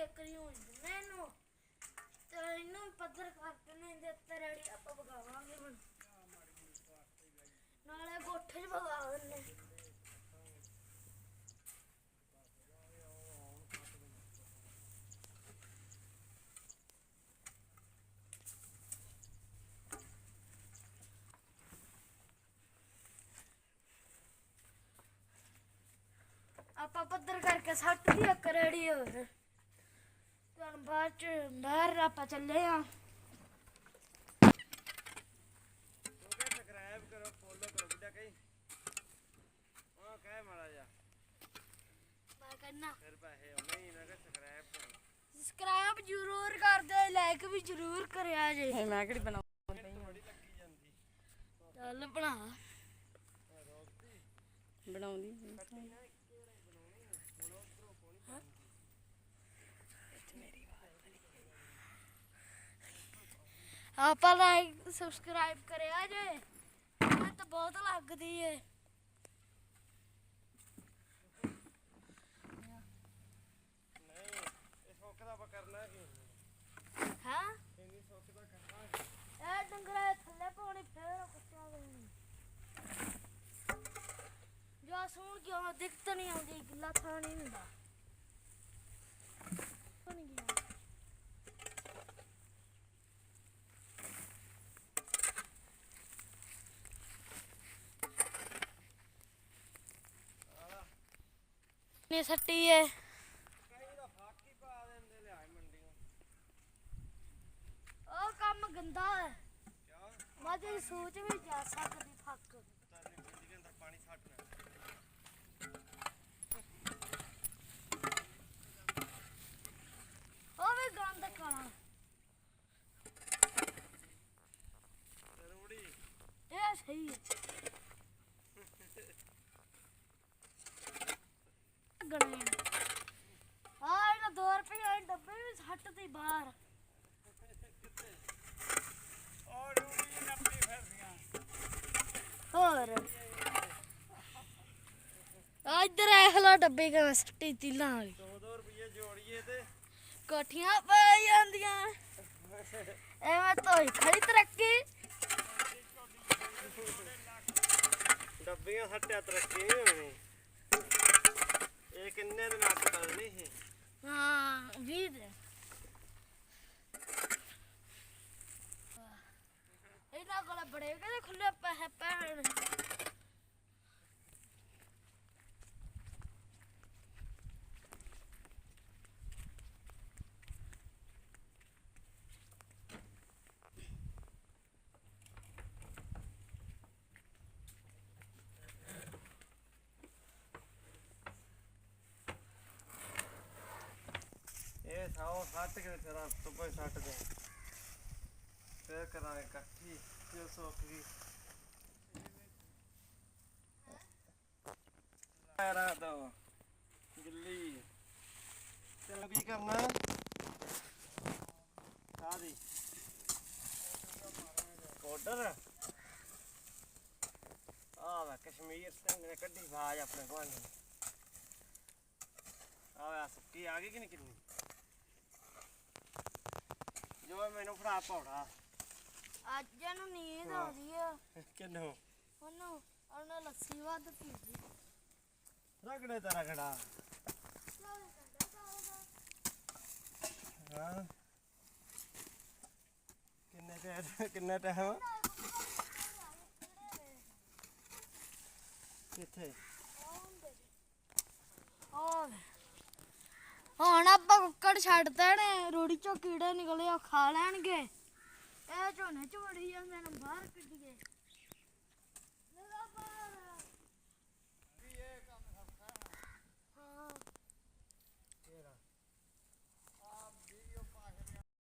ਏਕਰੀ ਹੋ। ਜਾਂਦੇ ਤੇ ਇਹਨੂੰ ਪੱਧਰ ਕਰਕੇ ਨੇ ਇਹਦੇ ਉੱਤੇ ਰੈਡੀ ਆਪਾਂ ਵਗਾਵਾਂਗੇ ਹੁਣ। ਨਾਲੇ ਗੋਠੇ 'ਚ ਵਗਾ ਦਿੰਨੇ ਆਪਾਂ ਪੱਧਰ ਕਰਕੇ ਸੱਟ ਦੀ ਇੱਕ ਰੈਡੀ ਬਾਅਦ ਚ ਬਾਹਰ ਆਪਾਂ ਚੱਲੇ ਆ। ਸਬਸਕ੍ਰਾਈਬ ਕਰੋ ਫੋਲੋ ਕਰੋ ਬਿੱਡਾ ਕਈ ਉਹ ਕਹਿ ਮਾੜਾ ਜਾ ਮੈਂ ਕਹਿੰਨਾ ਫਿਰ ਪੈਸੇ ਆਉਣੇ ਹੀ ਨਾ ਸਬਸਕ੍ਰਾਈਬ ਕਰੋ ਸਬਸਕ੍ਰਾਈਬ ਜ਼ਰੂਰ ਕਰ ਦਿਓ ਲਾਈਕ ਵੀ ਜ਼ਰੂਰ ਕਰਿਆ ਜੇ। ਇਹ ਮੈਂ ਕਿਹੜੀ ਬਣਾ। ਥੋੜੀ ਲੱਗੀ ਜਾਂਦੀ ਚੱਲ ਬਣਾ ਬਣਾਉਂਦੀ ਆਪਾਂ ਲਾਈਕ ਸਬਸਕ੍ਰਾਈਬ ਕਰਿਆ ਜੇ। ਮੈਂ ਤਾਂ ਬਹੁਤ ਲੱਗਦੀ ਏ। ਨਹੀਂ ਇਹ ਸੁੱਕ ਦਾ ਆਪਾਂ ਕਰਨਾ ਕੀ ਹਾਂ ਇੰਨੀ ਸੁੱਕ ਦਾ ਕਰਨਾ ਕੀ? ਇਹ ਡੰਗਰਾ ਥੱਲੇ ਪਾਉਣੀ ਫੇਰ ਕੁੱਤਿਆਂ ਦੇ ਜੋ ਸੁਣ ਕਿਉਂ? ਦਿੱਕਤ ਨਹੀਂ ਆਉਂਦੀ, ਗਿੱਲਾ ਥਾਂ ਨਹੀਂ ਹੁੰਦਾ ਬਣ ਗਿਆ ਨੇ ਸੱਟੀ ਏ ਉਹ ਕੰਮ ਗੰਦਾ ਹੈ ਮਾਝੇ ਦੀ ਸੋਚ ਵੀ ਜਾ ਸਕਦੀ, ਫੱਕ। ਪਾਣੀ ਛੱਡਣਾ ਉਹ ਵੀ ਗੰਦ ਕਾਣਾ ਇਹ ਸਹੀ ਹੈ और इधर आया डब्बे सट्टी तिला कोठियाँ पे तो खड़ी तरक्की डब्बियाँ हट्टिया तरक्की नहीं नहीं हाँ? 20 ਸੀ ਹਾਂ 20 ਦੇ ਇਹਨਾਂ ਕੋਲ ਬੜੇ ਕਿਹਦੇ ਖੁੱਲੇ ਪੈਸੇ ਪੈਣ ਇਹ ਸਾਓ ਸੱਟ ਕੇ ਤੇਰਾ ਤੁਪੇ ਸੱਟ ਦੇ ਫੇਰ ਕਰਾਂਗੇ ਇਕੱਠੀ ਜੋ ਸੁੱਕ ਗਈ ਰਾ ਦੋ ਗਿੱਲੀ। ਤੈਨੂੰ ਕੀ ਕਰਨਾ? ਸਾਦੀ ਪਾਊਡਰ ਆ ਵਾ, ਕਸ਼ਮੀਰ ਸਿੰਘ ਨੇ ਕੱਢੀ ਆਵਾਜ਼ ਆਪਣੇ ਗੁਆਂਢੀ ਆ ਵਾ, ਸੁੱਕੀ ਆ ਗਈ ਕਿ ਨਹੀਂ ਕਿੰਨੀ? ਜੋ ਮੈਨੂੰ ਫੜਾ ਪੌੜਾ ਅੱਜ ਇਹਨੂੰ ਨੀਂਦ ਆਉਂਦੀ ਆ। ਕਿੰਨੂ ਉਹਨੂੰ ਉਹਨੇ ਲੱਸੀ ਵੱਧ ਪੀਂਦੀ ਰਗੜੇ ਤਾਂ ਰਗੜਾ ਹਾਂ। ਕਿੰਨੇ ਟਾਈਮ ਕਿੰਨਾ ਟਾਈਮ? ਕਿੱਥੇ? ਹੋਰ। ਹੁਣ ਆਪਾਂ ਕੁੱਕੜ ਛੱਡ ਦੇਣੇ ਰੋੜੀ ਚੋਂ ਕੀੜੇ ਨਿਕਲੇ ਉਹ ਖਾ ਲੈਣਗੇ। ਇਹ ਝੋਨੇ ਚ ਵੜੀ ਜਾਂਦੇ ਨੇ ਬਾਹਰ ਕੱਢੀਏ